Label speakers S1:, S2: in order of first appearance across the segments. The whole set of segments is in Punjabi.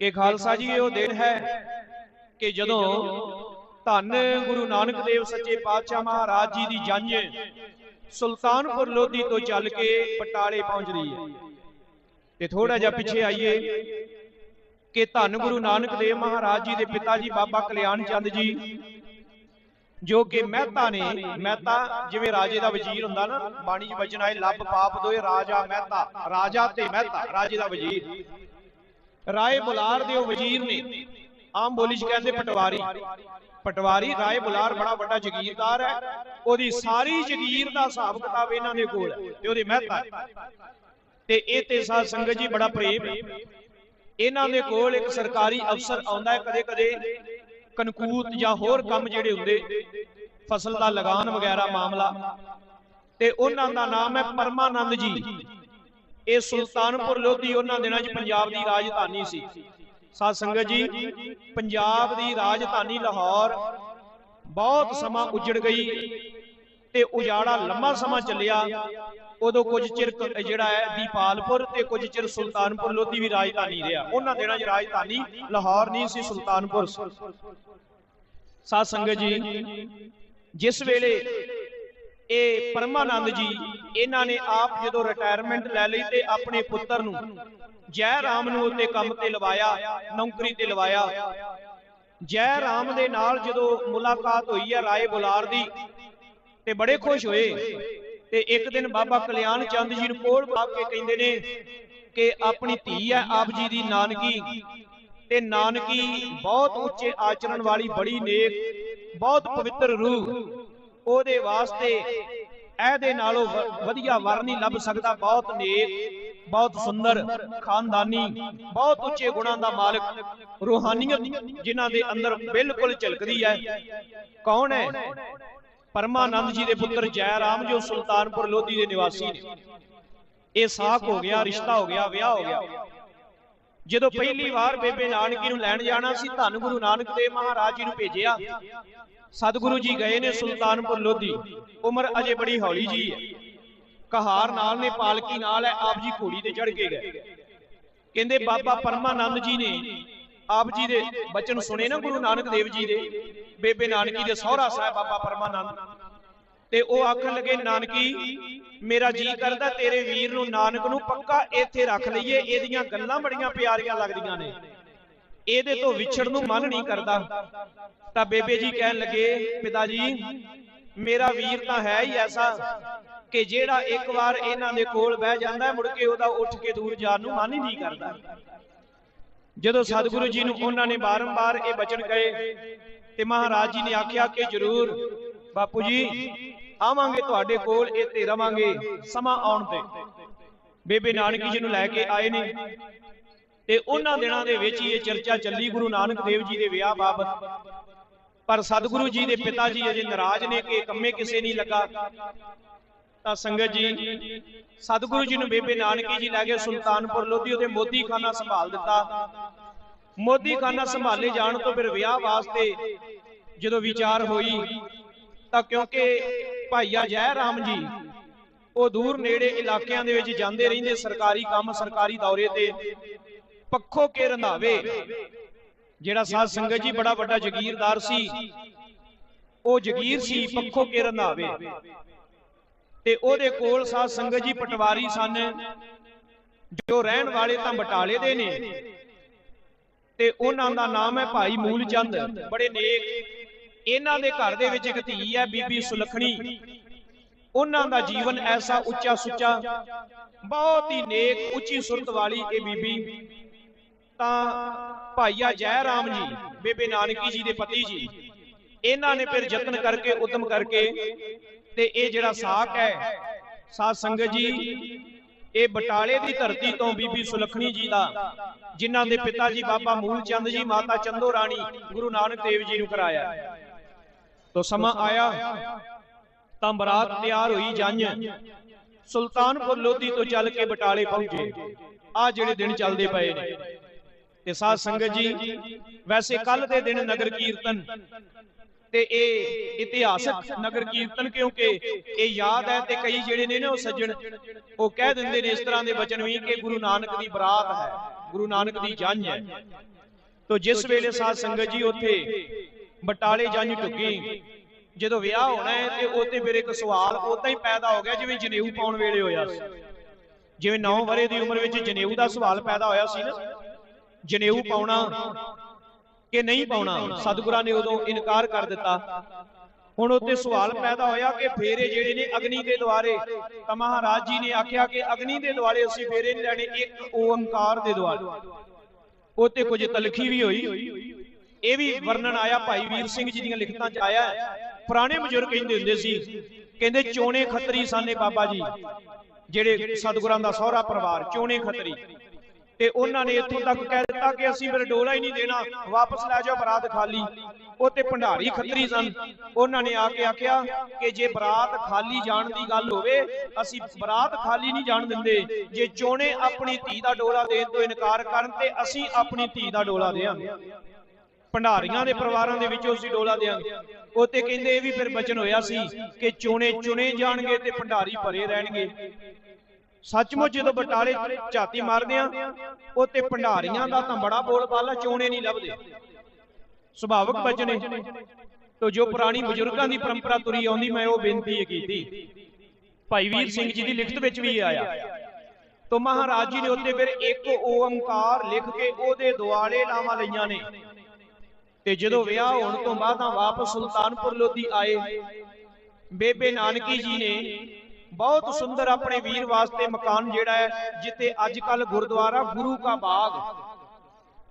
S1: ਕਿ ਖਾਲਸਾ ਜੀ, ਇਹ ਉਹ ਦਿਨ ਹੈ ਕਿ ਜਦੋਂ ਧੰਨ ਗੁਰੂ ਨਾਨਕ ਦੇਵ ਸੱਚੇ ਪਾਤਸ਼ਾਹ ਮਹਾਰਾਜ ਜੀ ਦੀ ਜੰਜ ਸੁਲਤਾਨਪੁਰ ਲੋਧੀ ਤੋਂ ਚੱਲ ਕੇ ਪਟਾਲੇ ਪਹੁੰਚ ਰਹੀ ਹੈ। ਤੇ ਥੋੜਾ ਜਿਹਾ ਪਿੱਛੇ ਆਈਏ ਕਿ ਧੰਨ ਗੁਰੂ ਨਾਨਕ ਦੇਵ ਮਹਾਰਾਜ ਜੀ ਦੇ ਪਿਤਾ ਜੀ ਬਾਬਾ ਕਲਿਆਣ ਚੰਦ ਜੀ, ਜੋ ਕਿ ਮਹਿਤਾ ਨੇ, ਮਹਿਤਾ ਜਿਵੇਂ ਰਾਜੇ ਦਾ ਵਜ਼ੀਰ ਹੁੰਦਾ ਨਾ, ਬਾਣੀ 'ਚ ਬਚਨ ਆਏ ਲੱਭ ਪਾਪ ਦੋਏ ਰਾਜਾ ਮਹਿਤਾ, ਰਾਜਾ ਤੇ ਮਹਿਤਾ, ਰਾਜੇ ਦਾ ਵਜ਼ੀਰ। ਰਾਏ ਬੁਲਾਰ ਦੇ ਉਹ ਵਜ਼ੀਰ ਨੇ। ਆਮ ਬੋਲੀ 'ਚ ਕਹਿੰਦੇ ਪਟਵਾਰੀ। ਪਟਵਾਰੀ। ਰਾਏ ਬੁਲਾਰ ਬੜਾ ਵੱਡਾ ਜ਼ਗੀਰਦਾਰ ਹੈ। ਉਹਦੀ ਸਾਰੀ ਜ਼ਗੀਰ ਦਾ ਹਿਸਾਬ ਕਿਤਾਬ ਇਹਨਾਂ ਦੇ ਕੋਲ ਹੈ ਤੇ ਉਹਦੇ ਮਹਿਤਾ। ਤੇ ਇਹ ਤੇ ਸਾਧ ਸੰਗਤ ਜੀ ਬੜਾ ਪ੍ਰੇਮ ਇਹਨਾਂ ਦੇ ਕੋਲ ਇੱਕ ਸਰਕਾਰੀ ਅਫਸਰ ਆਉਂਦਾ ਹੈ ਕਦੇ ਕਦੇ ਕਨਕੂਤ ਜਾਂ ਹੋਰ ਕੰਮ ਜਿਹੜੇ ਹੁੰਦੇ ਫਸਲ ਦਾ ਲਗਾਨ ਵਗੈਰਾ ਮਾਮਲਾ। ਤੇ ਉਹਨਾਂ ਦਾ ਨਾਮ ਹੈ ਪਰਮਾਨੰਦ ਜੀ। ਇਹ ਸੁਲਤਾਨਪੁਰ ਲੋਧੀ ਉਹਨਾਂ ਦਿਨਾਂ 'ਚ ਪੰਜਾਬ ਦੀ ਰਾਜਧਾਨੀ ਸੀ। ਸਾਧ ਸੰਗਤ ਜੀ, ਪੰਜਾਬ ਦੀ ਰਾਜਧਾਨੀ ਲਾਹੌਰ ਬਹੁਤ ਸਮਾਂ ਉਜੜ ਗਈ ਤੇ ਉਜਾੜਾ ਲੰਮਾ ਸਮਾਂ ਚੱਲਿਆ। ਉਦੋਂ ਕੁਝ ਚਿਰ ਜਿਹੜਾ ਹੈ ਦੀਪਾਲਪੁਰ ਤੇ ਕੁਝ ਚਿਰ ਸੁਲਤਾਨਪੁਰ ਲੋਧੀ ਵੀ ਰਾਜਧਾਨੀ ਰਿਹਾ। ਉਹਨਾਂ ਦਿਨਾਂ 'ਚ ਰਾਜਧਾਨੀ ਲਾਹੌਰ ਨਹੀਂ ਸੀ, ਸੁਲਤਾਨਪੁਰ ਸੀ। ਸਾਧ ਸੰਗਤ ਜੀ, ਜਿਸ ਵੇਲੇ ਇਹ ਪਰਮਾਨੰਦ ਜੀ, ਇਹਨਾਂ ਨੇ ਆਪ ਜਦੋਂ ਰਿਟਾਇਰਮੈਂਟ ਲੈ ਲਈ ਤੇ ਆਪਣੇ ਪੁੱਤਰ ਨੂੰ ਜੈ ਰਾਮ ਨੂੰ ਉੱਤੇ ਕੰਮ ਤੇ ਲਵਾਇਆ, ਨੌਕਰੀ ਤੇ ਲਵਾਇਆ। ਜੈ ਰਾਮ ਦੇ ਨਾਲ ਜਦੋਂ ਮੁਲਾਕਾਤ ਹੋਈ ਹੈ ਰਾਏ ਬੁਲਾਰ ਦੀ ਤੇ ਬੜੇ ਖੁਸ਼ ਹੋਏ ਤੇ ਇੱਕ ਦਿਨ ਬਾਬਾ ਕਲਿਆਣ ਚੰਦ ਜੀ ਨੂੰ ਕੋਲ ਪਾ ਕੇ ਕਹਿੰਦੇ ਨੇ ਕਿ ਆਪਣੀ ਧੀ ਹੈ ਆਪ ਜੀ ਦੀ ਨਾਨਕੀ ਤੇ ਨਾਨਕੀ ਬਹੁਤ ਉੱਚੇ ਆਚਰਣ ਵਾਲੀ ਬੜੀ ਨੇਕ, ਬਹੁਤ ਪਵਿੱਤਰ ਰੂਹ ਉਹਦੇ ਵਾਸਤੇ ਇਹਦੇ ਨਾਲੋਂ ਵਧੀਆ ਵਰ ਨਹੀਂ ਲੱਭ ਸਕਦਾ ਬਹੁਤ ਨੇਕ, ਬਹੁਤ ਸੁੰਦਰ, ਖਾਨਦਾਨੀ, ਬਹੁਤ ਉੱਚੇ ਗੁਣਾਂ ਦਾ ਮਾਲਕ, ਰੂਹਾਨੀਅਤ ਜਿਨ੍ਹਾਂ ਦੇ ਅੰਦਰ ਬਿਲਕੁਲ ਝਲਕਦੀ ਹੈ। ਕੌਣ ਹੈ? ਪਰਮਾਨੰਦ ਜੀ ਦੇ ਪੁੱਤਰ ਜੈ ਰਾਮ ਜੋ ਸੁਲਤਾਨਪੁਰ ਲੋਧੀ ਦੇ ਨਿਵਾਸੀ ਨੇ। ਇਹ ਸਾਖ ਹੋ ਗਿਆ, ਰਿਸ਼ਤਾ ਹੋ ਗਿਆ, ਵਿਆਹ ਹੋ ਗਿਆ। ਜਦੋਂ ਪਹਿਲੀ ਵਾਰ ਬੇਬੇ ਨਾਨਕੀ ਨੂੰ ਲੈਣ ਜਾਣਾ ਸੀ ਧੰਨ ਗੁਰੂ ਨਾਨਕ ਦੇਵ ਮਹਾਰਾਜ ਜੀ ਨੂੰ ਭੇਜਿਆ। ਸਤਿਗੁਰੂ ਜੀ ਗਏ ਨੇ ਸੁਲਤਾਨਪੁਰ ਲੋਧੀ। ਉਮਰ ਅਜੇ ਬੜੀ ਹੌਲੀ ਜੀ ਹੈ। ਕਹਾਰ ਨਾਲ ਨੇ ਪਾਲਕੀ ਨਾਲ ਹੈ ਆਪ ਜੀ ਘੋੜੀ ਤੇ ਚੜ ਕੇ ਗਏ। ਕਹਿੰਦੇ ਬਾਬਾ ਪਰਮਾਨੰਦ ਜੀ ਨੇ ਆਪ ਜੀ ਦੇ ਬਚਨ ਸੁਣੇ ਨਾ ਗੁਰੂ ਨਾਨਕ ਦੇਵ ਜੀ ਦੇ? ਬੇਬੇ ਨਾਨਕੀ ਦੇ ਸਹੁਰਾ ਸਾਹਿਬ ਬਾਬਾ ਪਰਮਾਨੰਦ। ਤੇ ਉਹ ਆਖਣ ਲੱਗੇ ਨਾਨਕੀ ਮੇਰਾ ਜੀ ਕਰਦਾ ਤੇਰੇ ਵੀਰ ਨੂੰ ਨਾਨਕ ਨੂੰ ਪੱਕਾ ਇੱਥੇ ਰੱਖ ਲਈਏ ਇਹਦੀਆਂ ਗੱਲਾਂ ਬੜੀਆਂ ਪਿਆਰੀਆਂ ਲੱਗਦੀਆਂ ਨੇ। ਇਹਦੇ ਤੋਂ ਵਿਛੜ ਨੂੰ ਮਨ ਨਹੀਂ ਕਰਦਾ। ਤਾਂ ਬੇਬੇ ਜੀ ਕਹਿਣ ਲੱਗੇ ਪਿਤਾ ਜੀ ਮੇਰਾ ਵੀਰ ਤਾਂ ਹੈ ਹੀ ਐਸਾ ਕਿ ਜਿਹੜਾ ਇੱਕ ਵਾਰ ਇਹਨਾਂ ਦੇ ਕੋਲ ਬਹਿ ਜਾਂਦਾ ਮੁੜ ਕੇ ਉਹਦਾ ਉੱਠ ਕੇ ਦੂਰ ਜਾਣ ਨੂੰ ਮਨ ਹੀ ਨਹੀਂ ਕਰਦਾ। ਜਦੋਂ ਸਤਿਗੁਰੂ ਜੀ ਨੂੰ ਉਹਨਾਂ ਨੇ ਬਾਰੰਬਾਰ ਇਹ ਬਚਨ ਕਹੇ ਤੇ ਮਹਾਰਾਜ ਜੀ ਨੇ ਆਖਿਆ ਕਿ ਜ਼ਰੂਰ ਬਾਪੂ ਜੀ ਆਵਾਂਗੇ ਤੁਹਾਡੇ ਕੋਲ ਇੱਥੇ ਰਵਾਂਗੇ ਸਮਾਂ ਆਉਣ ਤੇ। ਬੇਬੇ ਨਾਨਕੀ ਜੀ ਨੂੰ ਲੈ ਕੇ ਆਏ ਨੇ। ਤੇ ਉਹਨਾਂ ਦਿਨਾਂ ਦੇ ਵਿੱਚ ਹੀ ਇਹ ਚਰਚਾ ਚੱਲੀ ਗੁਰੂ ਨਾਨਕ ਦੇਵ ਜੀ ਦੇ ਵਿਆਹ ਬਾਬਤ। ਪਰ ਸਤਿਗੁਰੂ ਜੀ ਦੇ ਪਿਤਾ ਜੀ ਅਜੇ ਨਾਰਾਜ਼ ਨੇ ਕਿ ਇਹ ਕੰਮੇ ਕਿਸੇ ਨਹੀਂ ਲੱਗਾ। ਤਾਂ ਸੰਗਤ ਜੀ ਸਤਿਗੁਰੂ ਜੀ ਨੂੰ ਬੇਬੇ ਨਾਨਕੀ ਜੀ ਲੈ ਗਏ ਸੁਲਤਾਨਪੁਰ ਲੋਧੀ ਉਹਦੇ ਮੋਦੀ ਖਾਨਾ ਸੰਭਾਲ ਦਿੱਤਾ। ਮੋਦੀ ਖਾਨਾ ਸੰਭਾਲੇ ਜਾਣ ਤੋਂ ਫਿਰ ਵਿਆਹ ਵਾਸਤੇ ਜਦੋਂ ਵਿਚਾਰ ਹੋਈ ਤਾਂ ਕਿਉਂਕਿ ਭਾਈਆ ਜੈ ਰਾਮ ਜੀ, ਉਹ ਦੂਰ ਨੇੜੇ ਇਲਾਕਿਆਂ ਦੇ ਵਿੱਚ ਜਾਂਦੇ ਰਹਿੰਦੇ ਸਰਕਾਰੀ ਕੰਮ ਸਰਕਾਰੀ ਦੌਰੇ ਤੇ ਪੱਖੋ ਕੇ ਰੰਧਾਵੇ ਜਿਹੜਾ ਸਾਧ ਸੰਗਤ ਜੀ ਬੜਾ ਵੱਡਾ ਜ਼ਗੀਰਦਾਰ ਸੀ, ਉਹ ਜ਼ਗੀਰ ਸੀ, ਪੱਖੋ ਕੇ ਰੰਧਾਵੇ ਤੇ ਉਹਦੇ ਕੋਲ ਸਾਧ ਸੰਗਤ ਜੀ ਪਟਵਾਰੀ ਸਨ, ਜੋ ਰਹਿਣ ਵਾਲੇ ਤਾਂ ਬਟਾਲੇ ਦੇ ਨੇ। ਤੇ ਉਹਨਾਂ ਦਾ ਨਾਮ ਹੈ ਭਾਈ ਮੂਲ ਚੰਦ। ਬੜੇ ਨੇਕ ਇਹਨਾਂ ਦੇ ਘਰ ਦੇ ਵਿੱਚ ਇੱਕ ਧੀ ਹੈ, ਬੀਬੀ ਸੁਲਖਣੀ। ਉਹਨਾਂ ਦਾ ਜੀਵਨ ਐਸਾ ਉੱਚਾ ਸੁੱਚਾ, ਬਹੁਤ ਹੀ ਨੇਕ, ਉੱਚੀ ਸੁਰਤ ਵਾਲੀ ਇਹ ਬੀਬੀ। ਤਾਂ ਭਾਈਆ ਜੈ ਰਾਮ ਜੀ, ਬੇਬੇ ਨਾਨਕੀ ਜੀ ਦੇ ਪਤੀ ਜੀ, ਇਹਨਾਂ ਨੇ ਫਿਰ ਯਤਨ ਕਰਕੇ, ਉਦਮ ਕਰਕੇ ਤੇ ਇਹ ਜਿਹੜਾ ਸਾਕ ਹੈ, ਸਾਧ ਸੰਗਤ ਜੀ, ਇਹ ਬਟਾਲੇ ਦੀ ਧਰਤੀ ਤੋਂ ਬੀਬੀ ਸੁਲਖਣੀ ਜੀ ਦਾ, ਜਿਨ੍ਹਾਂ ਦੇ ਪਿਤਾ ਜੀ ਬਾਬਾ ਮੂਲ ਚੰਦ ਜੀ, ਮਾਤਾ ਚੰਦੋ ਰਾਣੀ, ਗੁਰੂ ਨਾਨਕ ਦੇਵ ਜੀ ਨੂੰ ਕਰਾਇਆ। ਤੋ ਸਮਾਂ ਆਇਆ ਤਾਂ ਬਰਾਤ ਤਿਆਰ ਹੋਈ ਜੰਝ ਸੁਲਤਾਨਪੁਰ ਲੋਧੀ ਤੋਂ ਚੱਲ ਕੇ ਬਟਾਲੇ ਪਹੁੰਚੇ। ਆ ਜਿਹੜੇ ਦਿਨ ਚੱਲਦੇ ਪਏ ਨੇ। ਤੇ ਸਾਧ ਸੰਗਤ ਜੀ ਵੈਸੇ ਕੱਲ ਦੇ ਦਿਨ ਨਗਰ ਕੀਰਤਨ। ਤੇ ਇਹ ਇਤਿਹਾਸਕ ਨਗਰ ਕੀਰਤਨ ਕਿਉਂਕਿ ਇਹ ਯਾਦ ਹੈ ਤੇ ਕਈ ਜਿਹੜੇ ਨੇ ਨਾ ਉਹ ਸੱਜਣ ਉਹ ਕਹਿ ਦਿੰਦੇ ਨੇ ਇਸ ਤਰ੍ਹਾਂ ਦੇ ਬਚਨ ਵੀ ਕਿ ਗੁਰੂ ਨਾਨਕ ਦੀ ਬਰਾਤ ਹੈ ਗੁਰੂ ਨਾਨਕ ਦੀ ਜੰਝ ਹੈ। ਤੋ ਜਿਸ ਵੇਲੇ ਸਾਧ ਸੰਗਤ ਜੀ ਉੱਥੇ ਬਟਾਲੇ ਜੰਝ ਢੁੱਕੀ ਜਦੋਂ ਵਿਆਹ ਹੋਣਾ ਹੈ ਤੇ ਉੱਤੇ ਫਿਰ ਇੱਕ ਸਵਾਲ ਉਦਾਂ ਹੀ ਪੈਦਾ ਹੋ ਗਿਆ ਜਿਵੇਂ ਜਨੇਊ ਪਾਉਣ ਵੇਲੇ ਹੋਇਆ ਸੀ। ਜਿਵੇਂ 9 ਵਰੇ ਦੀ ਉਮਰ ਵਿੱਚ ਜਨੇਊ ਦਾ ਸਵਾਲ ਪੈਦਾ ਹੋਇਆ ਸੀ ਨਾ ਜਨੇਊ ਪਾਉਣਾ ਕਿ ਨਹੀਂ ਪਾਉਣਾ ਸਤਿਗੁਰਾਂ ਨੇ ਉਦੋਂ ਇਨਕਾਰ ਕਰ ਦਿੱਤਾ। ਹੁਣ ਉੱਤੇ ਸਵਾਲ ਪੈਦਾ ਹੋਇਆ ਕਿ ਫੇਰੇ ਜਿਹੜੇ ਨੇ ਅਗਨੀ ਦੇ ਦੁਆਰੇ ਤਾਂ ਮਹਾਰਾਜ ਜੀ ਨੇ ਆਖਿਆ ਕਿ ਅਗਨੀ ਦੇ ਦੁਆਰੇ ਅਸੀਂ ਫੇਰੇ ਨਹੀਂ ਲੈਣੇ ਇੱਕ ਓੰਕਾਰ ਦੇ ਦੁਆਰੇ ਉੱਤੇ ਕੁਝ ਤਲਖੀ ਵੀ ਹੋਈ। ਇਹ ਵੀ ਵਰਣਨ ਆਇਆ ਭਾਈ ਵੀਰ ਸਿੰਘ ਜੀ ਦੀਆਂ ਲਿਖਤਾਂ 'ਚ ਆਇਆ। ਪੁਰਾਣੇ ਬਜ਼ੁਰਗ ਕਹਿੰਦੇ ਹੁੰਦੇ ਸੀ, ਕਹਿੰਦੇ ਚੋਣੇ ਖੱਤਰੀ ਸਾਨੇ ਬਾਬਾ ਜੀ, ਜਿਹੜੇ ਸਤਿਗੁਰਾਂ ਦਾ ਸਹੁਰਾ ਪਰਿਵਾਰ, ਚੋਣੇ ਖੱਤਰੀ। ਤੇ ਉਹਨਾਂ ਨੇ ਇੱਥੋਂ ਤੱਕ ਕਹਿ ਦਿੱਤਾ ਕਿ ਅਸੀਂ ਫਿਰ ਡੋਲਾ ਹੀ ਨਹੀਂ ਦੇਣਾ, ਵਾਪਸ ਲੈ ਜਾਓ ਬਰਾਤ ਖਾਲੀ। ਉਹ ਤੇ ਭੰਡਾਰੀ ਖੱਤਰੀ ਸਨ। ਉਹਨਾਂ ਨੇ ਆ ਕੇ ਆਖਿਆ ਕਿ ਜੇ ਬਰਾਤ ਖਾਲੀ ਜਾਣ ਦੀ ਗੱਲ ਹੋਵੇ, ਅਸੀਂ ਬਰਾਤ ਖਾਲੀ ਨਹੀਂ ਜਾਣ ਦਿੰਦੇ। ਜੇ ਚੋਣੇ ਆਪਣੀ ਧੀ ਦਾ ਡੋਲਾ ਦੇਣ ਤੋਂ ਇਨਕਾਰ ਕਰਨ ਤੇ ਅਸੀਂ ਆਪਣੀ ਧੀ ਦਾ ਡੋਲਾ ਦੇਵਾਂਗੇ। ਭੰਡਾਰੀਆਂ ਦੇ ਪਰਿਵਾਰਾਂ ਦੇ ਵਿੱਚੋਂ ਅਸੀਂ ਡੋਲਾ ਦੇਵਾਂਗੇ ਉਹ ਤੇ ਕਹਿੰਦੇ ਇਹ ਵੀ ਫਿਰ ਬਚਨ ਹੋਇਆ ਸੀ ਕਿ ਚੋਣੇ ਚੁਣੇ ਜਾਣਗੇ ਤੇ ਭੰਡਾਰੀ ਭਰੇ ਰਹਿਣਗੇ। ਸੱਚਮੁੱਚ ਜਦੋਂ ਬਟਾਲੇ ਝਾਤੀ ਮਾਰਦੇ ਆ ਉਹ ਤੇ ਭੰਡਾਰੀਆਂ ਦਾ ਤਾਂ ਬੜਾ ਬੋਲ ਬਾਲਾ ਚੋਣੇ ਨਹੀਂ ਲੱਭਦੇ। ਸੁਭਾਵਕ ਬਚਨੇ ਤੋ ਜੋ ਪੁਰਾਣੀ ਬਜ਼ੁਰਗਾਂ ਦੀ ਪਰੰਪਰਾ ਤੁਰੀ ਆਉਂਦੀ ਮੈਂ ਉਹ ਬੇਨਤੀ ਕੀਤੀ। ਭਾਈ ਵੀਰ ਸਿੰਘ ਜੀ ਦੀ ਲਿਖਤ ਵਿੱਚ ਵੀ ਇਹ ਆਇਆ। ਤੋ ਮਹਾਰਾਜ ਜੀ ਨੇ ਉੱਤੇ ਫਿਰ ਇੱਕ ਓੰਕਾਰ ਲਿਖ ਕੇ ਉਹਦੇ ਦੁਆਲੇ ਲਾਵਾਂ ਲਈਆਂ ਨੇ। ਤੇ ਜਦੋਂ ਵਿਆਹ ਹੋਣ ਤੋਂ ਬਾਅਦ ਆ ਵਾਪਸ ਸੁਲਤਾਨਪੁਰ ਲੋਧੀ ਆਏ। ਬੇਬੇ ਨਾਨਕੀ ਜੀ ਨੇ ਬਹੁਤ ਸੁੰਦਰ ਆਪਣੇ ਵੀਰ ਵਾਸਤੇ ਮਕਾਨ ਜਿਹੜਾ ਹੈ ਜਿੱਥੇ ਅੱਜ ਕੱਲ ਗੁਰਦੁਆਰਾ ਗੁਰੂ ਕਾ ਬਾਗ।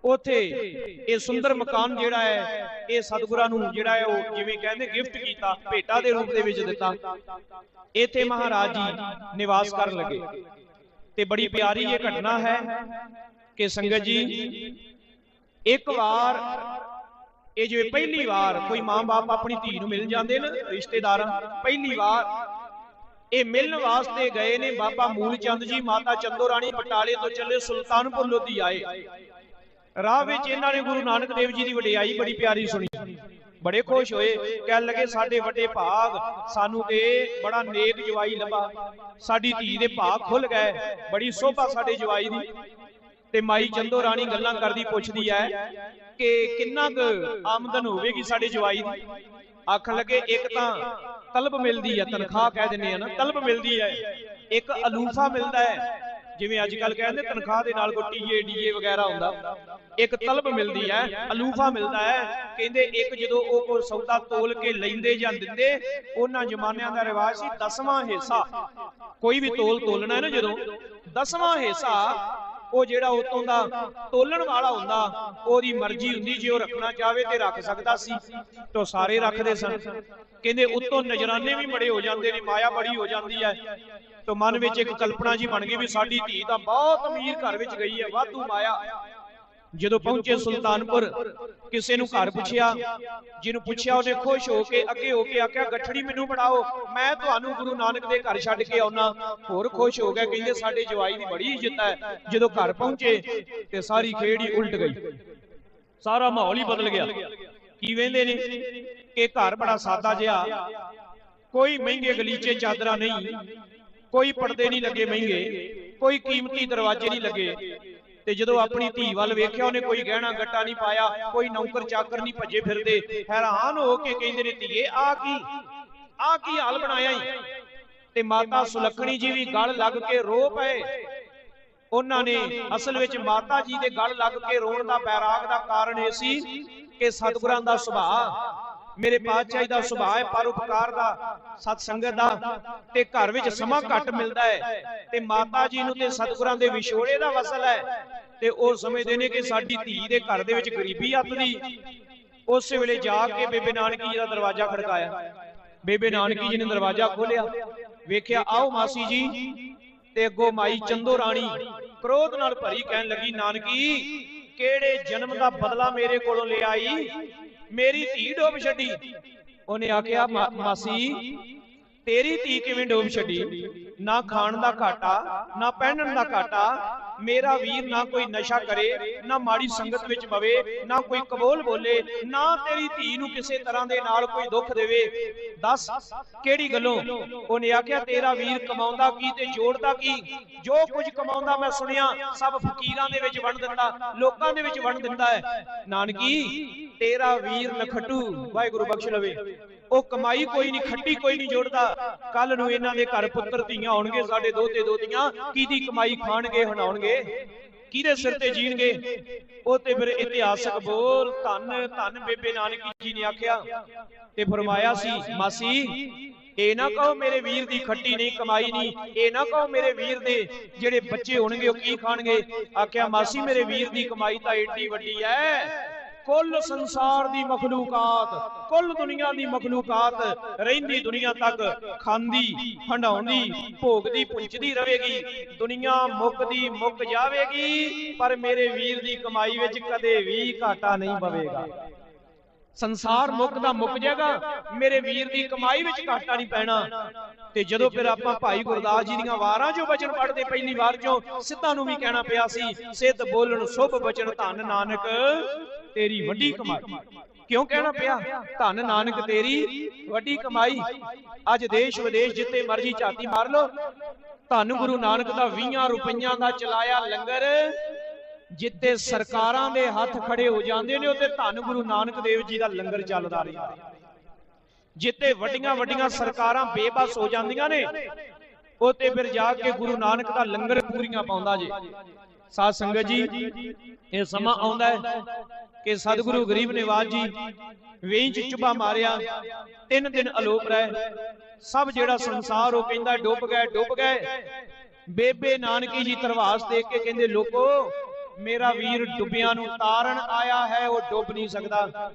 S1: ਉਥੇ ਇਹ ਸੁੰਦਰ ਮਕਾਨ ਜਿਹੜਾ ਹੈ ਇਹ ਸਤਿਗੁਰਾਂ ਨੂੰ ਜਿਹੜਾ ਹੈ ਉਹ ਜਿਵੇਂ ਕਹਿੰਦੇ ਗਿਫਟ ਕੀਤਾ ਭੇਟਾ ਦੇ ਰੂਪ ਦੇ ਵਿੱਚ ਦਿੱਤਾ। ਇੱਥੇ ਮਹਾਰਾਜ ਜੀ ਨਿਵਾਸ ਕਰਨ ਲੱਗੇ। ਤੇ ਬੜੀ ਪਿਆਰੀ ਇਹ ਘਟਨਾ ਹੈ ਕਿ ਸੰਗਤ ਜੀ ਇੱਕ ਵਾਰ ਇਹ ਜਿਵੇਂ ਪਹਿਲੀ ਵਾਰ ਕੋਈ ਮਾਂ-ਬਾਪ ਆਪਣੀ ਧੀ ਨੂੰ ਮਿਲ ਜਾਂਦੇ ਨੇ ਰਿਸ਼ਤੇਦਾਰਾਂ ਪਹਿਲੀ ਵਾਰ ਇਹ ਮਿਲਣ ਵਾਸਤੇ ਗਏ ਨੇ ਬਾਬਾ ਮੂਲ ਚੰਦ ਜੀ ਮਾਤਾ ਚੰਦੋ ਰਾਣੀ ਬਟਾਲੇ ਤੋਂ ਚੱਲੇ ਸੁਲਤਾਨਪੁਰ ਲੋਧੀ ਆਏ। ਰਾਹ ਵਿੱਚ ਇਹਨਾਂ ਨੇ ਗੁਰੂ ਨਾਨਕ ਦੇਵ ਜੀ ਦੀ ਵਡਿਆਈ ਬੜੀ ਪਿਆਰੀ ਸੁਣੀ। ਬੜੇ ਖੁਸ਼ ਹੋਏ ਕਹਿਣ ਲੱਗੇ ਸਾਡੇ ਵੱਡੇ ਭਾਗ ਸਾਨੂੰ ਤੇ ਬੜਾ ਨੇਕ ਜਵਾਈ ਲੱਭਾ। ਸਾਡੀ ਧੀ ਦੇ ਭਾਗ ਖੁੱਲ ਗਏ। ਬੜੀ ਸੋਭਾ ਸਾਡੇ ਜਵਾਈ ਦੀ। ਤੇ ਮਾਈ ਚੰਦੋ ਰਾਣੀ ਗੱਲਾਂ ਕਰਦੀ ਪੁੱਛਦੀ ਐ ਕਿ ਕਿੰਨਾ ਕੁ ਆਮਦਨ ਹੋਵੇਗੀ ਸਾਡੇ ਜਵਾਈ ਦੀ? ਆਖਣ ਲੱਗੇ ਇੱਕ ਤਾਂ ਤਲਬ ਮਿਲਦੀ ਹੈ ਤਨਖਾਹ ਕਹਿ ਦਿੰਦੇ ਆ ਨਾ ਤਲਬ ਮਿਲਦੀ ਹੈ। ਇੱਕ ਅਲੂਫਾ ਮਿਲਦਾ ਹੈ ਜਿਵੇਂ ਅੱਜ ਕੱਲ ਕਹਿੰਦੇ ਤਨਖਾਹ ਦੇ ਨਾਲ ਕੋਈ ਟੀਏ ਡੀਏ ਵਗੈਰਾ ਹੁੰਦਾ। ਇੱਕ ਤਲਬ ਮਿਲਦੀ ਹੈ ਅਲੂਫਾ ਮਿਲਦਾ ਹੈ ਕਹਿੰਦੇ ਇੱਕ ਜਦੋਂ ਉਹ ਕੋਈ ਸੌਦਾ ਤੋਲ ਕੇ ਲੈਂਦੇ ਜਾਂ ਦਿੰਦੇ ਉਹਨਾਂ ਜ਼ਮਾਨਿਆਂ ਦਾ ਰਿਵਾਜ ਸੀ ਦਸਵਾਂ ਹਿੱਸਾ। ਕੋਈ ਵੀ ਤੋਲ ਤੋਲਣਾ ਹੈ ਨਾ ਜਦੋਂ ਦਸਵਾਂ ਹਿੱਸਾ ਉਹ ਜਿਹੜਾ ਉਤੋਂ ਦਾ ਤੋਲਣ ਵਾਲਾ ਹੁੰਦਾ, ਉਹਦੀ ਮਰਜ਼ੀ ਹੁੰਦੀ ਜੇ ਉਹ ਰੱਖਣਾ ਚਾਹਵੇ ਤੇ ਰੱਖ ਸਕਦਾ ਸੀ। ਤੋਂ ਸਾਰੇ ਰੱਖਦੇ ਸਨ। ਕਹਿੰਦੇ ਉਤੋਂ ਨਜ਼ਰਾਨੇ ਵੀ ਬੜੇ ਹੋ ਜਾਂਦੇ ਨੇ, ਮਾਇਆ ਬੜੀ ਹੋ ਜਾਂਦੀ ਹੈ। ਤੋਂ ਮਨ ਵਿੱਚ ਇੱਕ ਕਲਪਨਾ ਜੀ ਬਣ ਗਈ ਵੀ ਸਾਡੀ ਧੀ ਤਾਂ ਬਹੁਤ ਅਮੀਰ ਘਰ ਵਿੱਚ ਗਈ ਹੈ, ਵਾਧੂ ਮਾਇਆ। ਜਦੋਂ ਪਹੁੰਚੇ ਸੁਲਤਾਨਪੁਰ ਕਿਸੇ ਨੂੰ ਘਰ ਪੁੱਛਿਆ ਜਿਹਨੂੰ ਪੁੱਛਿਆ ਉਹਨੇ ਖੁਸ਼ ਹੋ ਕੇ ਅੱਗੇ ਹੋ ਕੇ ਆਖਿਆ ਗੱਠੜੀ ਮੈਨੂੰ ਬਣਾਓ ਮੈਂ ਤੁਹਾਨੂੰ ਗੁਰੂ ਨਾਨਕ ਦੇ ਘਰ ਛੱਡ ਕੇ ਆਉਣਾ ਹੋਰ ਖੁਸ਼ ਹੋ ਗਿਆ ਕਹਿੰਦੇ ਸਾਡੇ ਜਵਾਈ ਦੀ ਬੜੀ ਇੱਜ਼ਤ ਹੈ। ਜਦੋਂ ਘਰ ਪਹੁੰਚੇ ਤੇ ਸਾਰੀ ਖੇਡ ਹੀ ਉਲਟ ਗਈ। ਸਾਰਾ ਮਾਹੌਲ ਹੀ ਬਦਲ ਗਿਆ। ਕੀ ਵੇਂਦੇ ਨੇ ਕਿ ਘਰ ਬੜਾ ਸਾਦਾ ਜਿਹਾ ਕੋਈ ਮਹਿੰਗੇ ਗਲੀਚੇ ਚਾਦਰਾਂ ਨਹੀਂ ਕੋਈ ਪਰਦੇ ਨਹੀਂ ਲੱਗੇ ਮਹਿੰਗੇ ਕੋਈ ਕੀਮਤੀ ਦਰਵਾਜ਼ੇ ਨਹੀਂ ਲੱਗੇ। ਤੇ ਜਦੋਂ ਆਪਣੀ ਧੀ ਵੱਲ ਵੇਖਿਆ, ਉਹਨੇ ਕੋਈ ਗਹਿਣਾ ਗੱਟਾ ਨਹੀਂ ਪਾਇਆ, ਕੋਈ ਨੌਕਰ ਚਾਕਰ ਨਹੀਂ ਭੱਜੇ ਫਿਰਦੇ। ਹੈਰਾਨ ਹੋ ਕੇ ਕਹਿੰਦੇ ਨੇ, ਧੀਏ, ਆ ਕੀ? ਆ ਕੀ ਹਾਲ ਬਣਾਇਆ ਈ? ਤੇ ਮਾਤਾ ਸੁਲੱਖਣੀ ਜੀ ਵੀ ਗਲ ਲੱਗ ਕੇ ਰੋ ਪਏ। ਉਹਨਾਂ ਨੇ ਅਸਲ ਵਿੱਚ ਮਾਤਾ ਜੀ ਦੇ ਗਲ ਲੱਗ ਕੇ ਰੋਣ ਦਾ ਬੈਰਾਗ ਦਾ ਕਾਰਨ ਇਹ ਸੀ ਕਿ ਸਤਿਗੁਰਾਂ ਦਾ ਸੁਭਾਅ ਮੇਰੇ ਪਾਤਸ਼ਾਹ ਦਾ ਸੁਭਾਅ ਹੈ ਪਰਉਪਕਾਰ ਦਾ ਸਤ ਸੰਗਤ ਦਾ ਤੇ ਘਰ ਵਿੱਚ ਸਮਾਂ ਘੱਟ ਮਿਲਦਾ ਹੈ। ਤੇ ਮਾਤਾ ਜੀ ਨੂੰ ਤੇ ਸਤਿਗੁਰਾਂ ਦੇ ਵਿਛੋੜੇ ਦਾ ਵਸਲ ਹੈ। ਤੇ ਉਹ ਸਮਝਦੇ ਨੇ ਕਿ ਸਾਡੀ ਧੀ ਦੇ ਘਰ ਦੇ ਵਿੱਚ ਗਰੀਬੀ ਅੱਤਦੀ ਉਸੇ ਵੇਲੇ ਜਾ ਕੇ ਬੇਬੇ ਨਾਨਕੀ ਜੀ ਦਾ ਦਰਵਾਜ਼ਾ ਖੜਕਾਇਆ। ਬੇਬੇ ਨਾਨਕੀ ਜੀ ਨੇ ਦਰਵਾਜ਼ਾ ਖੋਲ੍ਹਿਆ। ਵੇਖਿਆ ਆਓ ਮਾਸੀ ਜੀ। ਤੇ ਅੱਗੋਂ ਮਾਈ ਚੰਦੋ ਰਾਣੀ ਕ੍ਰੋਧ ਨਾਲ ਭਰੀ ਕਹਿਣ ਲੱਗੀ ਨਾਨਕੀ ਕਿਹੜੇ ਜਨਮ ਦਾ ਬਦਲਾ ਮੇਰੇ ਕੋਲੋਂ ਲੈ ਆਈ? ਮੇਰੀ ਧੀ ਡੋਬ ਛੱਡੀ। ਉਹਨੇ ਆਖਿਆ, "ਮਾ- ਮਾਸੀ, ਤੇਰੀ ਧੀ ਕਿਵੇਂ ਡੋਬ ਛੱਡੀ? ਨਾ ਖਾਣ ਦਾ ਘਾਟਾ, ਨਾ ਪਹਿਨਣ ਦਾ ਘਾਟਾ। ਮੇਰਾ ਵੀਰ ਨਾ ਕੋਈ ਨਸ਼ਾ ਕਰੇ, ਨਾ ਮਾੜੀ ਸੰਗਤ ਵਿੱਚ ਪਵੇ ਨਾ ਕੋਈ ਕਬੋਲ ਬੋਲੇ, ਨਾ ਤੇਰੀ ਧੀ ਨੂੰ ਕਿਸੇ ਤਰ੍ਹਾਂ ਦੇ ਨਾਲ ਕੋਈ ਦੁੱਖ ਦੇਵੇ। ਦੱਸ ਕਿਹੜੀ ਗੱਲੋਂ? ਉਹਨੇ ਆਖਿਆ, ਤੇਰਾ ਵੀਰ ਕਮਾਉਂਦਾ ਕੀ ਤੇ ਜੋੜਦਾ ਕੀ? ਜੋ ਕੁਝ ਕਮਾਉਂਦਾ ਮੈਂ ਸੁਣਿਆ, ਸਭ ਫਕੀਰਾਂ ਦੇ ਵਿੱਚ ਵੰਡ ਦਿੰਦਾ, ਲੋਕਾਂ ਦੇ ਵਿੱਚ ਵੰਡ ਦਿੰਦਾ ਹੈ। ਨਾਨਕੀ ਤੇਰਾ ਵੀਰ ਨਖਟੂ, ਵਾਹਿਗੁਰੂ ਬਖਸ਼ ਲਵੇ। ਉਹ ਕਮਾਈ ਕੋਈ ਨਹੀਂ, ਖੱਟੀ ਕੋਈ ਨਹੀਂ ਜੋੜਦਾ। ਕੱਲ ਨੂੰ ਇਹਨਾਂ ਦੇ ਘਰ ਪੁੱਤਰ ਧੀਆਂ ਹੋਣਗੇ, ਸਾਡੇ ਦੋਤੇ ਦੋਤੀਆਂ, ਕਿਹਦੀ ਕਮਾਈ ਖਾਣਗੇ, ਹਣਾਉਣਗੇ? ਕਿਹਦੇ ਸਿਰ ਤੇ ਜੀਣਗੇ? ਉਹ ਤੇ ਫਿਰ ਇਤਿਹਾਸਕ ਬੋਲ, ਧੰਨ ਧੰਨ ਬੇਬੇ ਨਾਨਕੀ ਜੀ ਨੇ ਆਖਿਆ। ਤੇ ਫਰਮਾਇਆ ਸੀ, ਮਾਸੀ, ਇਹ ਨਾ ਕਹੋ ਮੇਰੇ ਵੀਰ ਦੀ ਖੱਟੀ ਨਹੀਂ, ਕਮਾਈ ਨਹੀਂ। ਇਹ ਨਾ ਕਹੋ ਮੇਰੇ ਵੀਰ ਦੇ ਜਿਹੜੇ ਬੱਚੇ ਹੋਣਗੇ, ਉਹ ਕੀ ਖਾਣਗੇ? ਆਖਿਆ, ਮਾਸੀ, ਮੇਰੇ ਵੀਰ ਦੀ ਕਮਾਈ ਤਾਂ ਏਡੀ ਵੱਡੀ ਹੈ। ਕੁੱਲ ਸੰਸਾਰ ਦੀ ਮਖਲੂਕਾਤ, ਕੁੱਲ ਦੁਨੀਆ ਦੀ ਮਖਲੂਕਾਤ ਰਹਿੰਦੀ ਦੁਨੀਆ ਤੱਕ, ਖਾਂਦੀ ਹੰਡਾਉਂਦੀ ਭੋਗਦੀ ਪੁੰਚਦੀ ਰਹੇਗੀ। ਦੁਨੀਆ ਮੁੱਕਦੀ ਮੁੱਕ ਜਾਵੇਗੀ, ਪਰ ਮੇਰੇ ਵੀਰ ਦੀ ਕਮਾਈ ਵਿੱਚ ਕਦੇ ਵੀ ਘਾਟਾ ਨਹੀਂ ਪਵੇਗਾ। ਸੰਸਾਰ ਮੁੱਕਦਾ ਮੁੱਕ ਜਾਏਗਾ, ਮੇਰੇ ਵੀਰ ਦੀ ਕਮਾਈ ਵਿੱਚ ਘਾਟਾ ਨਹੀਂ ਪੈਣਾ। ਤੇ ਜਦੋਂ ਫਿਰ ਆਪਾਂ ਭਾਈ ਗੁਰਦਾਸ ਜੀ ਦੀਆਂ ਵਾਰਾਂ ਜੋ ਬਚਨ ਪੜ੍ਹਦੇ, ਪਹਿਲੀ ਵਾਰ ਚੋਂ ਸਿੱਧਾਂ ਨੂੰ ਵੀ ਕਹਿਣਾ ਪਿਆ ਸੀ, ਸਿੱਧ ਬੋਲਣ, ਸੁਭ ਬਚਨ ਧੰਨ ਨਾਨਕ। ਤੇਰੀ ਵੱਡੀ ਕਮਾਈ। ਕਿਉਂ ਕਹਿਣਾ ਪਿਆ? ਧੰਨ ਨਾਨਕ ਤੇਰੀ ਵੱਡੀ ਕਮਾਈ। ਅੱਜ ਦੇਸ਼ ਵਿਦੇਸ਼ ਜਿੱਤੇ ਮਰਜ਼ੀ ਝਾਤੀ ਮਾਰ ਲੋ ਧੰਨ ਗੁਰੂ ਨਾਨਕ ਦਾ 20 ਰੁਪਈਆਂ ਦਾ ਚਲਾਇਆ ਲੰਗਰ, ਜਿੱਤੇ ਸਰਕਾਰਾਂ ਦੇ ਹੱਥ ਖੜੇ ਹੋ ਜਾਂਦੇ ਨੇ, ਉੱਤੇ ਧੰਨ ਗੁਰੂ ਨਾਨਕ ਦੇਵ ਜੀ ਦਾ ਲੰਗਰ ਚੱਲਦਾ ਰਿਹਾ। ਜਿੱਤੇ ਵੱਡੀਆਂ ਵੱਡੀਆਂ ਸਰਕਾਰਾਂ ਬੇਬਸ ਹੋ ਜਾਂਦੀਆਂ ਨੇ, ਉੱਤੇ ਫਿਰ ਜਾ ਕੇ ਗੁਰੂ ਨਾਨਕ ਦਾ ਲੰਗਰ ਪੂਰੀਆਂ ਪਾਉਂਦਾ ਜੇ। ਸਾਧ ਸੰਗਤ ਜੀ, ਇਹ ਸਮਾਂ ਆਉਂਦਾ ਹੈ ਕਿ ਸਤਿਗੁਰੂ ਗਰੀਬ ਨਿਵਾਜ ਜੀ ਵੇਈ ਚ ਚੁਬਾ ਮਾਰਿਆ, ਤਿੰਨ ਦਿਨ ਅਲੋਪ ਰਹਿ, ਸਭ ਜਿਹੜਾ ਸੰਸਾਰ ਉਹ ਕਹਿੰਦਾ ਡੁੱਬ ਗਏ ਡੁੱਬ ਗਏ। ਬੇਬੇ ਨਾਨਕੀ ਜੀ ਤਰਵਾਸ ਦੇਖ ਕੇ ਕਹਿੰਦੇ, ਲੋਕੋ, ਮੇਰਾ ਵੀਰ ਡੁੱਬਿਆਂ ਨੂੰ ਤਾਰਨ ਆਇਆ ਹੈ, ਉਹ ਡੁੱਬ ਨਹੀਂ ਸਕਦਾ।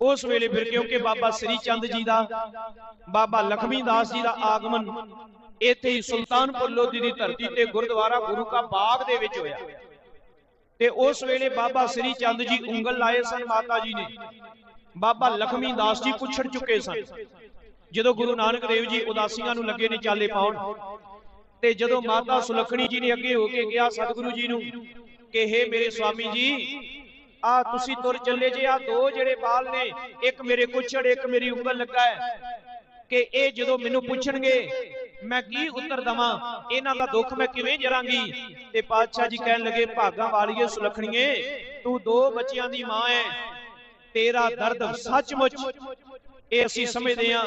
S1: ਉਸ ਵੇਲੇ ਫਿਰ ਕਿਉਂਕਿ ਬਾਬਾ ਸ੍ਰੀ ਚੰਦ ਜੀ ਦਾ, ਬਾਬਾ ਲਖਮੀ ਦਾਸ ਜੀ ਦਾ ਆਗਮਨ ਇੱਥੇ ਹੀ ਸੁਲਤਾਨਪੁਰ ਲੋਧੀ ਦੀ ਧਰਤੀ ਤੇ ਗੁਰਦੁਆਰਾ ਗੁਰੂ ਕਾ ਬਾਗ ਦੇ ਵਿੱਚ ਹੋਇਆ। ਤੇ ਉਸ ਵੇਲੇ ਬਾਬਾ ਸ੍ਰੀ ਚੰਦ ਜੀ ਉਂਗਲ ਲਾਏ ਸਨ ਮਾਤਾ ਜੀ ਨੇ। ਬਾਬਾ ਲਖਮੀ ਦਾਸ ਜੀ ਪੁੱਛੜ ਚੁੱਕੇ ਸਨ। ਜਦੋਂ ਗੁਰੂ ਨਾਨਕ ਦੇਵ ਜੀ ਉਦਾਸੀਆਂ ਨੂੰ ਲੱਗੇ ਨੇ ਚਾਲੇ ਪਾਉਣ, ਤੇ ਜਦੋਂ ਮਾਤਾ ਸੁਲਖਣੀ ਜੀ ਨੇ ਅੱਗੇ ਹੋ ਕੇ ਕਿਹਾ, ਸਤਿਗੁਰੂ ਜੀ ਨੂੰ ਕਿ हे ਮੇਰੇ ਸਵਾਮੀ ਜੀ ਆ ਤੁਸੀਂ ਤੁਰ ਚੱਲੇ ਜੇ ਆ ਦੋ ਜਿਹੜੇ ਬਾਲ ਨੇ ਇੱਕ ਮੇਰੇ ਕੁਛੜ ਇੱਕ ਮੇਰੀ ਉਂਗਲ ਲੱਗਾ ਹੈ। ਕਿ ਇਹ ਜਦੋਂ ਮੈਨੂੰ ਪੁੱਛਣਗੇ ਮੈਂ ਕੀ ਉੱਤਰ ਦਵਾਂ? ਇਹਨਾਂ ਦਾ ਦੁੱਖ ਮੈਂ ਕਿਵੇਂ ਜਰਾਂਗੀ? ਤੇ ਪਾਤਸ਼ਾਹ ਜੀ ਕਹਿਣ ਲੱਗੇ ਭਾਗਾਂ ਵਾਲੀਏ ਸੁਲਖਣੀਏ ਤੂੰ ਦੋ ਬੱਚਿਆਂ ਦੀ ਮਾਂ ਹੈ ਤੇਰਾ ਦਰਦ ਸੱਚਮੁੱਚ ਇਹ ਅਸੀਂ ਸਮਝਦੇ ਹਾਂ।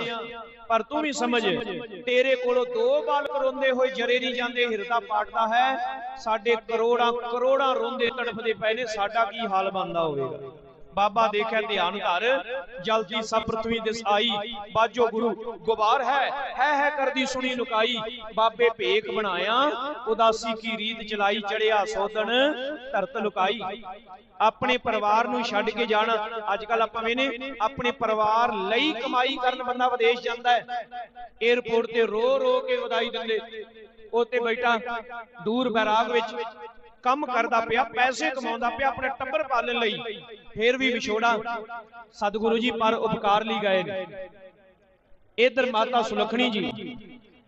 S1: ਪਰ ਤੂੰ ਵੀ ਸਮਝ। ਤੇਰੇ ਕੋਲੋਂ ਦੋ ਬਾਲਕ ਰੋਂਦੇ ਹੋਏ ਜਰੇ ਨਹੀਂ ਜਾਂਦੇ ਹਿਰਦਾ ਪਾਟਦਾ ਹੈ। ਸਾਡੇ ਕਰੋੜਾਂ ਕਰੋੜਾਂ ਰੋਂਦੇ ਤੜਫਦੇ ਪਏ ਨੇ ਸਾਡਾ ਕੀ ਹਾਲ ਬੰਦਾ ਹੋਵੇਗਾ? ਬਾਬਾ ਦੇਖਿਆ ਧਿਆਨ ਧਰ ਜਲਦੀ ਸਭ ਪ੍ਰਥਵੀ ਦਿਸ ਆਈ ਬਾਜੋ ਗੁਰੂ ਗੁਬਾਰ ਹੈ ਹੈ ਹੈ ਕਰਦੀ ਸੁਣੀ ਲੁਕਾਈ। ਬਾਬੇ ਭੇਖ ਬਣਾਇਆ ਉਦਾਸੀ ਕੀ ਰੀਤ ਚਲਾਈ ਚੜਿਆ ਸੋਦਣ ਧਰਤ ਲੁਕਾਈ। ਆਪਣੇ ਪਰਿਵਾਰ ਨੂੰ ਛੱਡ ਕੇ ਜਾਣਾ। ਅੱਜ ਕੱਲ ਆਪਾਂ ਵੇਨੇ ਆਪਣੇ ਪਰਿਵਾਰ ਲਈ ਕਮਾਈ ਕਰਨ ਬੰਦਾ ਵਿਦੇਸ਼ ਜਾਂਦਾ ਹੈ। 에어ਪੋਰਟ ਤੇ ਰੋ ਰੋ ਕੇ ਵਧਾਈ ਦਿੰਦੇ। ਉੱਤੇ ਬੈਠਾ ਦੂਰ ਬੈਰਾਗ ਵਿੱਚ। ਕੰਮ ਕਰਦਾ ਪਿਆ ਪੈਸੇ ਕਮਾਉਂਦਾ ਪਿਆ ਆਪਣੇ ਟੱਬਰ ਪਾਲਣ ਲਈ। ਫੇਰ ਵੀ ਵਿਛੋੜਾ ਸਤਿਗੁਰੂ ਜੀ ਪਰ ਉਪਕਾਰ ਲਈ ਗਏ ਨੇ। ਇਧਰ ਮਾਤਾ ਸੁਲਖਣੀ ਜੀ।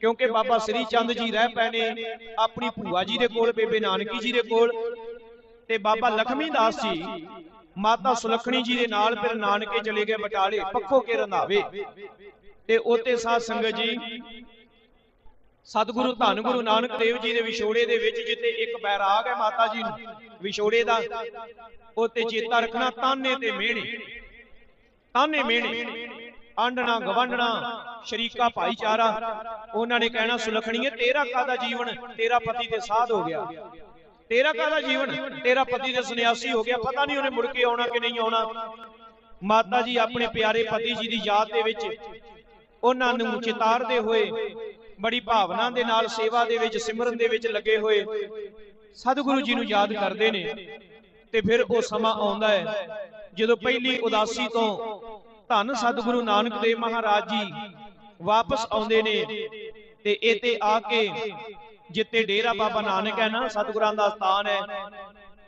S1: ਕਿਉਂਕਿ ਬਾਬਾ ਸ੍ਰੀ ਚੰਦ ਜੀ ਰਹਿ ਪਏ ਨੇ ਆਪਣੀ ਭੂਆ ਜੀ ਦੇ ਕੋਲ ਬੇਬੇ ਨਾਨਕੀ ਜੀ ਦੇ ਕੋਲ। ਤੇ ਬਾਬਾ ਲਖਮੀ ਦਾਸ ਜੀ ਮਾਤਾ ਸੁਲਖਣੀ ਜੀ ਦੇ ਨਾਲ ਫਿਰ ਨਾਨਕੇ ਚਲੇ ਗਏ ਬਟਾਲੇ ਪੱਖੋ ਕੇ ਰੰਧਾਵੇ ਤੇ ਉਤੇ ਸਾਧ ਸੰਗਤ ਜੀ ਸਤਿਗੁਰੂ ਧੰਨ ਗੁਰੂ ਨਾਨਕ ਦੇਵ ਜੀ ਦੇ ਵਿਛੋੜੇ ਦੇ ਵਿੱਚ ਜਿੱਤੇ ਇੱਕ ਬੈਰਾਗ ਹੈ ਮਾਤਾ ਜੀ ਨੂੰ ਵਿਛੋੜੇ ਦਾ ਉਤੇ ਚੇਤਾ ਰੱਖਣਾ ਤਾਨੇ ਤੇ ਮਿਹਣੇ ਤਾਨੇ ਮਿਹਣੇ ਆਂਡਣਾ ਗਵੰਡਣਾ ਸ਼ਰੀਕਾ ਭਾਈਚਾਰਾ। ਉਹਨਾਂ ਨੇ ਕਹਿਣਾ ਸੁਲਖਣੀਏ ਤੇਰਾ ਕਾਦਾ ਜੀਵਨ? ਤੇਰਾ ਪਤੀ ਤੇ ਸਾਧ ਹੋ ਗਿਆ। ਤੇਰਾ ਕਾਦਾ ਜੀਵਨ? ਤੇਰਾ ਪਤੀ ਦੇ ਸੰਨਿਆਸੀ ਹੋ ਗਿਆ। ਪਤਾ ਨਹੀਂ ਉਹਨੇ ਮੁੜ ਕੇ ਆਉਣਾ ਕਿ ਨਹੀਂ ਆਉਣਾ। ਮਾਤਾ ਜੀ ਆਪਣੇ ਪਿਆਰੇ ਪਤੀ ਜੀ ਦੀ ਯਾਦ ਦੇ ਵਿੱਚ ਉਹਨਾਂ ਨੂੰ ਚਿਤਾਰਦੇ ਹੋਏ ਬੜੀ ਭਾਵਨਾ ਦੇ ਨਾਲ ਸੇਵਾ ਦੇ ਵਿੱਚ, ਸਿਮਰਨ ਦੇ ਵਿੱਚ ਲੱਗੇ ਹੋਏ ਸਤਿਗੁਰੂ ਜੀ ਨੂੰ ਯਾਦ ਕਰਦੇ ਨੇ ਤੇ ਫਿਰ ਉਹ ਸਮਾਂ ਆਉਂਦਾ ਹੈ। ਜਦੋਂ ਪਹਿਲੀ ਉਦਾਸੀ ਤੋਂ ਧੰਨ ਸਤਿਗੁਰੂ ਨਾਨਕ ਦੇਵ ਮਹਾਰਾਜ ਜੀ ਵਾਪਸ ਆਉਂਦੇ ਨੇ ਤੇ ਇੱਥੇ ਆ ਕੇ ਜਿੱਤੇ ਡੇਰਾ ਬਾਬਾ ਨਾਨਕ ਹੈ ਨਾ, ਸਤਿਗੁਰਾਂ ਦਾ ਸਥਾਨ ਹੈ,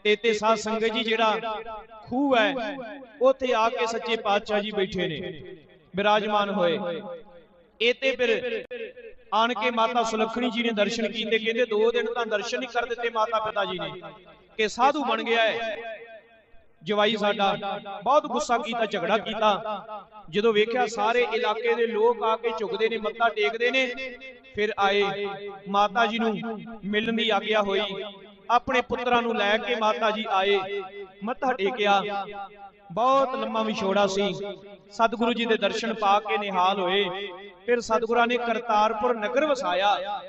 S1: ਤੇ ਇੱਥੇ ਸਾਧ ਸੰਗਤ ਜੀ ਜਿਹੜਾ ਖੂਹ ਹੈ, ਉੱਥੇ ਆ ਕੇ ਸੱਚੇ ਪਾਤਸ਼ਾਹ ਜੀ ਬੈਠੇ ਨੇ, ਬਿਰਾਜਮਾਨ ਹੋਏ। ਇਹ ਤੇ ਫਿਰ ਆਣ ਕੇ ਮਾਤਾ ਸੁਲੱਖਣੀ ਜੀ ਨੇ ਦਰਸ਼ਨ ਕੀਤੇ ਕਹਿੰਦੇ ਦੋ ਦਿਨ ਤਾਂ ਦਰਸ਼ਨ ਹੀ ਕਰ ਦਿੱਤੇ ਮਾਤਾ ਪਿਤਾ ਜੀ ਨੇ। ਕਿ ਸਾਧੂ ਬਣ ਗਿਆ ਹੈ। ਜਵਾਈ ਸਾਡਾ ਬਹੁਤ ਗੁੱਸਾ ਕੀਤਾ ਝਗੜਾ ਕੀਤਾ। ਜਦੋਂ ਵੇਖਿਆ ਸਾਰੇ ਇਲਾਕੇ ਦੇ ਲੋਕ ਆ ਕੇ ਝੁਕਦੇ ਨੇ ਮੱਥਾ ਟੇਕਦੇ ਨੇ ਫਿਰ ਆਏ ਮਾਤਾ ਜੀ ਨੂੰ ਮਿਲਣ ਦੀ ਆਗਿਆ ਹੋਈ। ਆਪਣੇ ਪੁੱਤਰਾਂ ਨੂੰ ਲੈ ਕੇ ਮਾਤਾ ਜੀ ਆਏ। ਮੱਥਾ ਟੇਕਿਆ। ਬਹੁਤ ਲੰਮਾ ਵਿਛੋੜਾ ਸੀ। ਸਤਿਗੁਰੂ ਜੀ ਦੇ ਦਰਸ਼ਨ ਪਾ ਕੇ ਨਿਹਾਲ ਹੋਏ। ਫਿਰ ਸਤਿਗੁਰਾਂ ਨੇ ਕਰਤਾਰਪੁਰ ਨਗਰ ਵਸਾਇਆ।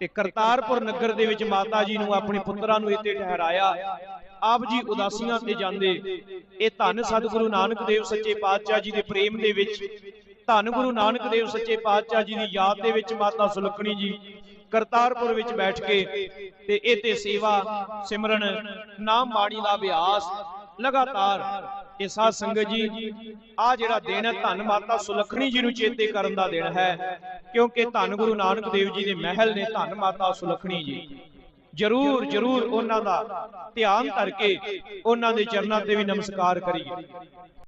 S1: ਤੇ ਕਰਤਾਰਪੁਰ ਨਗਰ ਦੇ ਵਿੱਚ ਮਾਤਾ ਜੀ ਨੂੰ ਆਪਣੇ ਪੁੱਤਰਾਂ ਨੂੰ ਇੱਥੇ ਠਹਿਰਾਇਆ। ਆਪ ਜੀ ਉਦਾਸੀਆਂ ਤੇ ਜਾਂਦੇ। ਇਹ ਧੰਨ ਸਤਿਗੁਰੂ ਨਾਨਕ ਦੇਵ ਸੱਚੇ ਪਾਤਸ਼ਾਹ ਜੀ ਦੇ ਪ੍ਰੇਮ ਦੇ ਵਿੱਚ, ਧੰਨ ਗੁਰੂ ਨਾਨਕ ਦੇਵ ਸੱਚੇ ਪਾਤਸ਼ਾਹ ਜੀ ਦੀ ਯਾਦ ਦੇ ਵਿੱਚ ਮਾਤਾ ਸੁਲੱਖਣੀ ਜੀ ਕਰਤਾਰਪੁਰ ਵਿੱਚ ਬੈਠ ਕੇ ਤੇ ਇਹ ਤੇ ਸੇਵਾ ਸਿਮਰਨ, ਨਾਮ ਬਾਣੀ ਦਾ ਅਭਿਆਸ ਲਗਾਤਾਰ ਇਹ ਸਾਧ ਸੰਗਤ ਜੀ, ਆ ਜਿਹੜਾ ਦਿਨ ਹੈ ਧੰਨ ਮਾਤਾ ਸੁਲੱਖਣੀ ਜੀ ਨੂੰ ਚੇਤੇ ਕਰਨ ਦਾ ਦਿਨ ਹੈ, ਕਿਉਂਕਿ ਧੰਨ ਗੁਰੂ ਨਾਨਕ ਦੇਵ ਜੀ ਦੇ ਮਹਿਲ ਨੇ ਧੰਨ ਮਾਤਾ ਸੁਲੱਖਣੀ ਜੀ। ਜਰੂਰ ਜਰੂਰ ਉਹਨਾਂ ਦਾ ਧਿਆਨ ਧਰ ਕੇ ਉਹਨਾਂ ਦੇ ਚਰਨਾਂ ਤੇ ਵੀ ਨਮਸਕਾਰ ਕਰੀਏ।